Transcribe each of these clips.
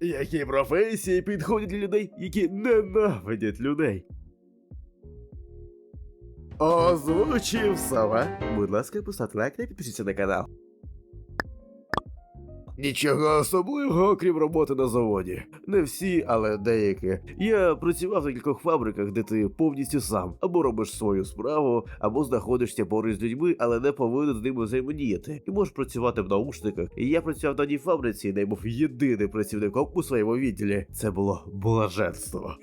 Які професії підходять для людей, які ненавидять людей? Озвучив сова. Будь ласка, поставте лайк та підпишіться на канал. Нічого особливого, крім роботи на заводі. Не всі, але деякі. Я працював на кількох фабриках, де ти повністю сам або робиш свою справу, або знаходишся поруч з людьми, але не повинен з ними взаємодіяти. І можеш працювати в наушниках. І я працював на одній фабриці, де був єдиним працівником у своєму відділі. Це було блаженство.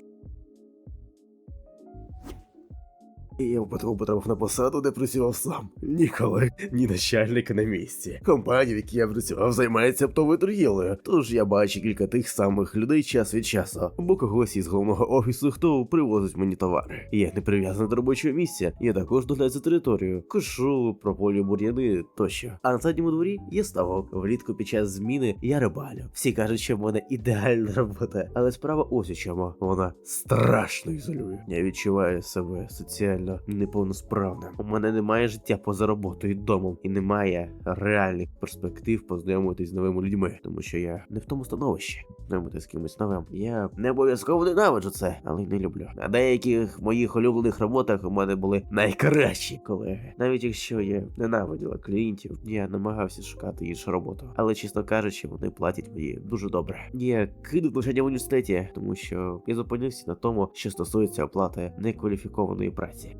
І я потрапив на посаду, де працював сам. Ніколи, ні начальник на місці. Компанія, в якій я працював, займається оптовою торгівлею. Тож я бачу кілька тих самих людей час від часу, або когось із головного офісу, хто привозить мені товари. Я не прив'язаний до робочого місця. Я також доглядаю за територію, кошу, прополю бур'яни тощо. А на задньому дворі є ставок. Влітку під час зміни я рибалю. Всі кажуть, що в мене ідеальна робота, але справа ось у чому. Вона страшно ізолює. Я відчуваю себе соціально неповносправним. У мене немає життя поза роботою домом, і немає реальних перспектив познайомитись з новими людьми, тому що я не в тому становищі знайомитись з кимось новим. Я не обов'язково ненавиджу це, але й не люблю. На деяких моїх улюблених роботах у мене були найкращі колеги. Навіть якщо я ненавиділа клієнтів, я намагався шукати іншу роботу. Але чесно кажучи, вони платять мені дуже добре. Я кинув навчання в університеті, тому що я зупинився на тому, що стосується оплати некваліфікованої праці.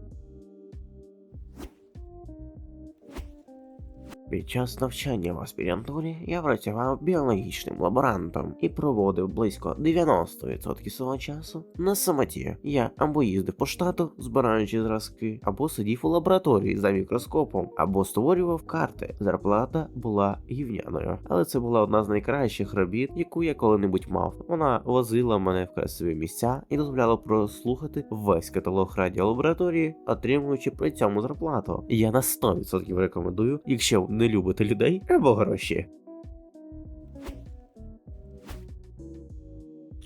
Під час навчання в аспірантурі я працював біологічним лаборантом і проводив близько 90% свого часу на самоті. Я або їздив по штату, збираючи зразки, або сидів у лабораторії за мікроскопом, або створював карти. Зарплата була гівняною, але це була одна з найкращих робіт, яку я коли-небудь мав. Вона возила мене в красиві місця і дозволяла прослухати весь каталог радіолабораторії, отримуючи при цьому зарплату. Я на 100% рекомендую, якщо не любите людей або гроші.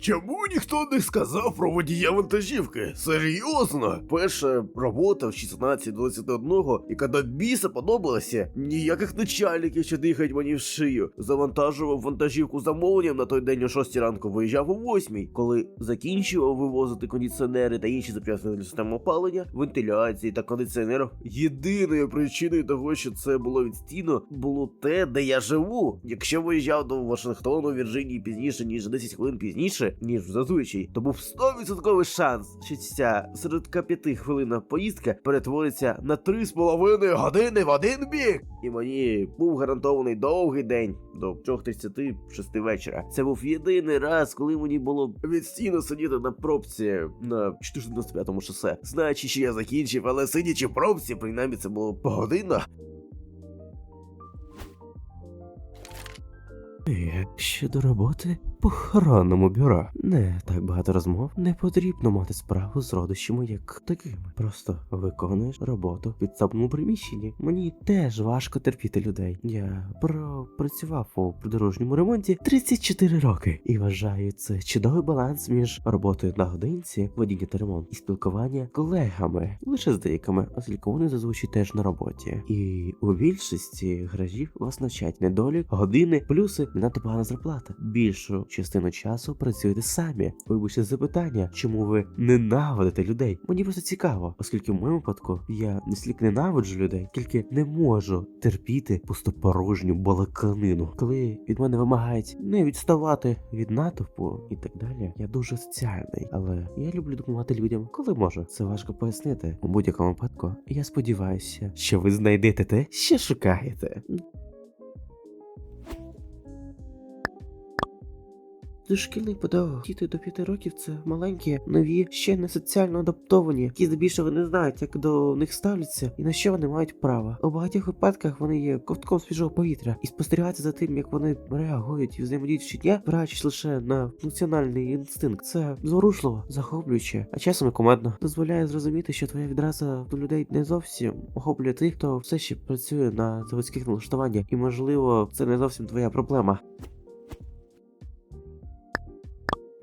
Чому ніхто не сказав про водія вантажівки? Серйозно? Перша робота в 16-21, яка до біса подобалася. Ніяких начальників, що дихають мені в шию. Завантажував вантажівку замовленням на той день о 6 ранку, виїжджав о 8, коли закінчував вивозити кондиціонери та інші запчастини для системи опалення, вентиляції та кондиціонерів. Єдиною причиною того, що це було відстійно, було те, де я живу. Якщо виїжджав до Вашингтону, Вірджинії пізніше, ніж 10 хвилин пізніше, ніж зазвичай, то був 100% шанс, що ця 45 хвилинна поїздка перетвориться на 3,5 години в один бік. І мені був гарантований довгий день до 3.36 вечора. Це був єдиний раз, коли мені було відстійно сидіти на пробці на 495-му шосе. Знаючи, що я закінчив, але сидячи в пробці, принаймні це було погодинно. Щодо роботи похоронному бюро. Не так багато розмов. Не потрібно мати справу з родичами як такими. Просто виконуєш роботу в підсобному приміщенні. Мені теж важко терпіти людей. Я пропрацював у придорожньому ремонті 34 роки і вважаю це чудовий баланс між роботою на годинці, водіння та ремонт і спілкування колегами, лише з деякими, оскільки вони зазвичай теж на роботі. І у більшості гаражів вас навчать недолік, години, плюси не надто погана зарплата. Більшу частину часу працюєте самі. Вибачте запитання, чому ви ненавидите людей? Мені просто цікаво, оскільки в моєму випадку я не стільки ненавиджу людей, тільки не можу терпіти пустопорожню балаканину. Коли від мене вимагають не відставати від натовпу і так далі, я дуже соціальний, але я люблю допомагати людям, коли можу. Це важко пояснити. У будь-якому випадку я сподіваюся, що ви знайдете те, що шукаєте. Дошкільний педагог. Діти до п'яти років це маленькі, нові, ще не соціально адаптовані, які здебільшого не знають, як до них ставляться і на що вони мають право. У багатьох випадках вони є ковтком свіжого повітря, і спостерігати за тим, як вони реагують і взаємодіють щодня, опираючись лише на функціональний інстинкт. Це зворушливо, захоплююче, а часом і кумедно. Дозволяє зрозуміти, що твоя відраза до людей не зовсім охоплює тих, хто все ще працює на заводських налаштуваннях, і можливо, це не зовсім твоя проблема.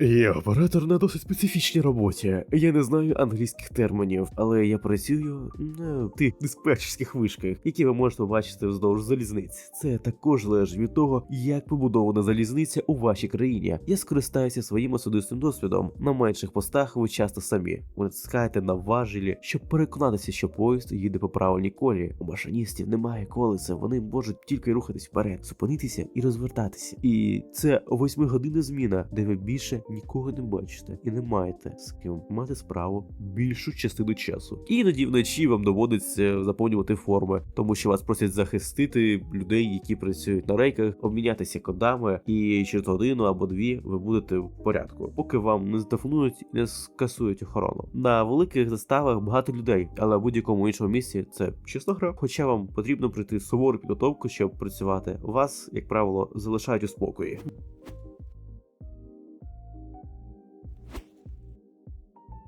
Я оператор на досить специфічній роботі. Я не знаю англійських термінів, але я працюю на тих диспетчерських вишках, які ви можете побачити вздовж залізниць. Це також залежить від того, як побудована залізниця у вашій країні. Я скористаюся своїм особистим досвідом. На менших постах ви часто самі натискаєте на важелі, щоб переконатися, що поїзд їде по правильній колі. У машиністів немає колеса, вони можуть тільки рухатись вперед, зупинитися і розвертатися. І це восьмигодинна зміна, де ви більше нікого не бачите і не маєте з ким мати справу більшу частину часу. Іноді вночі вам доводиться заповнювати форми, тому що вас просять захистити людей, які працюють на рейках, обмінятися кодами, і через годину або дві ви будете в порядку, поки вам не зателефонують і не скасують охорону. На великих заставах багато людей, але в будь-якому іншому місці це чисто гра. Хоча вам потрібно пройти сувору підготовку, щоб працювати, вас, як правило, залишають у спокої.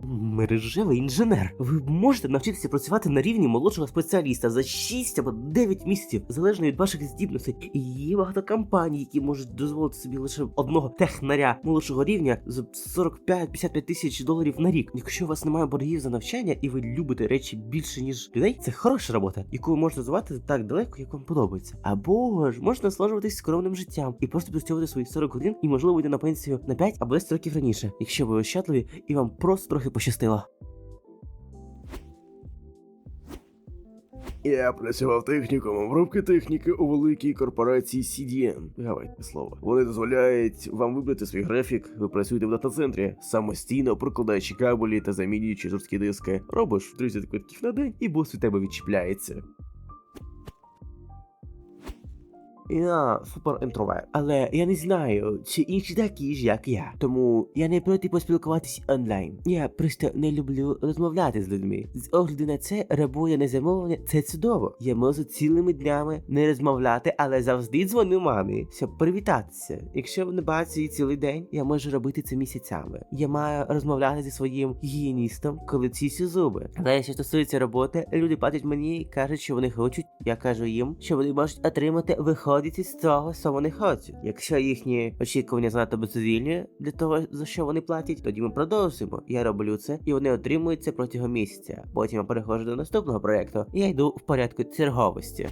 Мережевий інженер. Ви можете навчитися працювати на рівні молодшого спеціаліста за 6 або 9 місяців, залежно від ваших здібностей. І є багато компаній, які можуть дозволити собі лише одного технаря молодшого рівня за 45-55 тисяч доларів на рік. Якщо у вас немає боргів за навчання і ви любите речі більше ніж людей, це хороша робота, яку ви можете звати так далеко, як вам подобається. Або ж можна насолоджуватись скромним життям і просто працювати свої 40 годин і можливо йти на пенсію на 5 або 10 років раніше, якщо ви ощадливі і вам просто трохи пощастило. Я працював технікумом обробки техніки у великій корпорації CDN. Гавайте слово. Вони дозволяють вам вибрати свій графік. Ви працюєте в дата-центрі, самостійно прокладаючи кабелі та замінюючи жорсткі диски. Робиш 30 квитків на день, і бос від тебе відчіпляється. Я супер інтроверт, але я не знаю, чи інші такі ж, як я. Тому я не проти поспілкуватись онлайн. Я просто не люблю розмовляти з людьми. З огляду на це робота на замовлення це чудово. Я можу цілими днями не розмовляти, але завжди дзвоню мамі, щоб привітатися. Якщо не бачу її цілий день, я можу робити це місяцями. Я маю розмовляти зі своїм гігієністом, коли чистю зуби. Але що стосується роботи, люди платять мені і кажуть, що вони хочуть. Я кажу їм, що вони можуть отримати виходячи з того, що вони хочуть. Якщо їхні очікування занадто безцільні для того, за що вони платять, тоді ми продовжуємо. Я роблю це, і вони отримуються протягом місяця. Потім я переходжу до наступного проекту, і я йду в порядку черговості.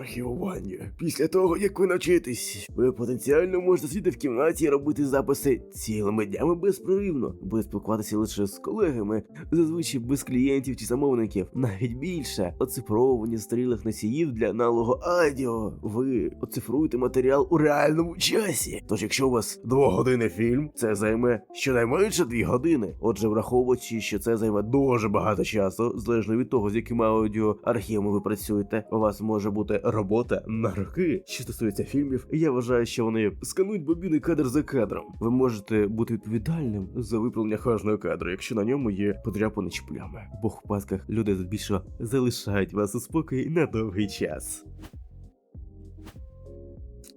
Архівування. Після того, як ви навчитесь, ви потенціально можете сидіти в кімнаті і робити записи цілими днями безпроривно, без спілкуватися лише з колегами, зазвичай без клієнтів чи замовників, навіть більше оцифровування стрілих носіїв для аналогу адіо. Ви оцифруєте матеріал у реальному часі. Тож, якщо у вас двогодинний фільм, це займе щонайменше дві години. Отже, враховуючи, що це займе дуже багато часу, залежно від того, з якими аудіоархівами ви працюєте, у вас може бути робота на роки. Що стосується фільмів, я вважаю, що вони сканують бобіни кадр за кадром. Ви можете бути відповідальним за виправлення кожного кадру, якщо на ньому є подряпані чи плями. В обох випадках люди здебільшого залишають вас у спокій на довгий час.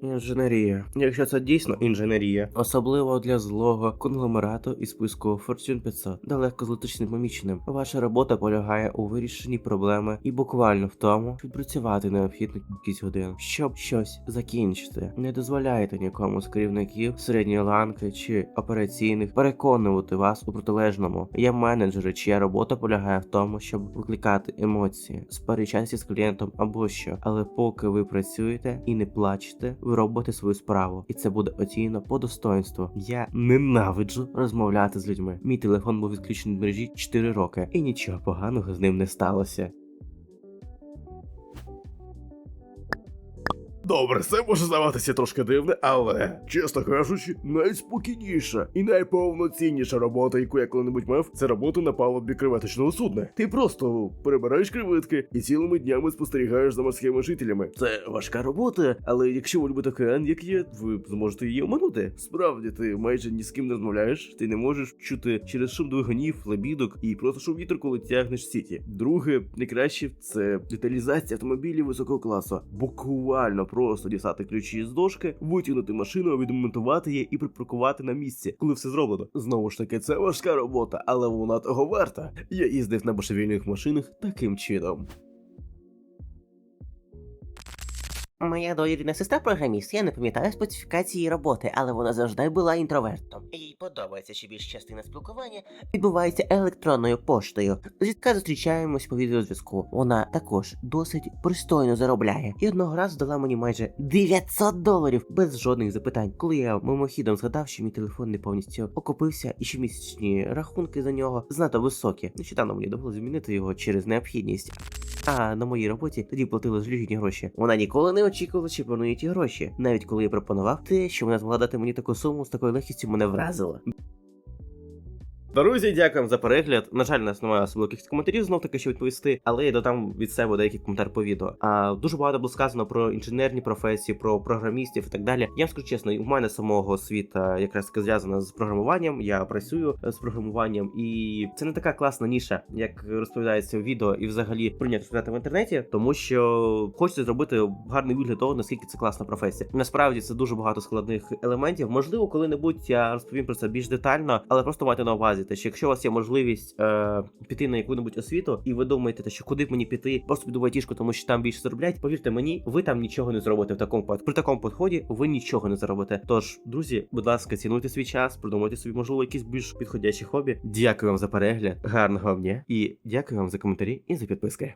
Інженерія. Якщо це дійсно інженерія, особливо для злого конгломерату із списку Fortune 500, далеко злетиш непоміченим. Ваша робота полягає у вирішенні проблеми і буквально в тому, щоб працювати необхідну кількість годин, щоб щось закінчити. Не дозволяйте нікому з керівників середньої ланки чи операційних переконувати вас у протилежному. Я менеджер, чия робота полягає в тому, щоб викликати емоції, сперечатися з клієнтом або що. Але поки ви працюєте і не плачете, ви робите свою справу, і це буде оцінено по достоинству. Я ненавиджу розмовляти з людьми. Мій телефон був відключений в мережі 4 роки, і нічого поганого з ним не сталося. Добре, це може здаватися трошки дивне, але, чесно кажучи, найспокійніша і найповноцінніша робота, яку я коли-небудь мав, це робота на палубі креветочного судна. Ти просто перебираєш креветки і цілими днями спостерігаєш за морськими жителями. Це важка робота, але якщо ви любите океан, як є, ви зможете її оминути. Справді, ти майже ні з ким не розмовляєш, ти не можеш чути через шум двигунів, лебідок і просто шум вітру, коли тягнеш сіті. Друге, найкраще це деталізація автомобілів високого класу. Буквально просто дістати ключі з дошки, витягнути машину, відмонтувати її і припаркувати на місці, коли все зроблено. Знову ж таки, це важка робота, але вона того варта. Я їздив на божевільних машинах таким чином. Моя доєрідна сестра програміст, я не пам'ятаю специфікації роботи, але вона завжди була інтровертом. Їй подобається, що більш частина спілкування відбувається електронною поштою. Зрідка зустрічаємось по відеозв'язку. Вона також досить пристойно заробляє. І одного разу дала мені майже 900 доларів без жодних запитань. Коли я мимохідом згадав, що мій телефон не повністю окупився, і щомісячні рахунки за нього знато високі. Нещодавно мені довелося змінити його через необхідність. А на моїй роботі тоді платили жалюгідні гроші. Вона ніколи не очікувала, що повернуть ті гроші. Навіть коли я пропонував те, що вона змогла дати мені таку суму з такою легкістю мене вразило. Друзі, дякуємо за перегляд. На жаль, нас немає особливо якихось коментарів знов таки, що відповісти, але я додам від себе деякий коментар по відео. А дуже багато було сказано про інженерні професії, про програмістів і так далі. Я вам скажу чесно, у мене самого світа якраз таки зв'язана з програмуванням. Я працюю е, з програмуванням, і це не така класна ніша, як розповідається в відео, і взагалі прийняти сказати в інтернеті, тому що хочеться зробити гарний вигляд того, наскільки це класна професія. Насправді це дуже багато складних елементів. Можливо, коли-небудь я розповім про це більш детально, але просто майте на увазі, те, що якщо у вас є можливість е, піти на яку-небудь освіту, і ви думаєте, що куди б мені піти, просто піду в айтішку, тому що там більше заробляють. Повірте мені, ви там нічого не зробите в такому При такому підході ви нічого не заробите. Тож, друзі, будь ласка, цінуйте свій час, придумайте собі, можливо, якісь більш підходящі хобі. Дякую вам за перегляд, гарного вам дня і дякую вам за коментарі і за підписки.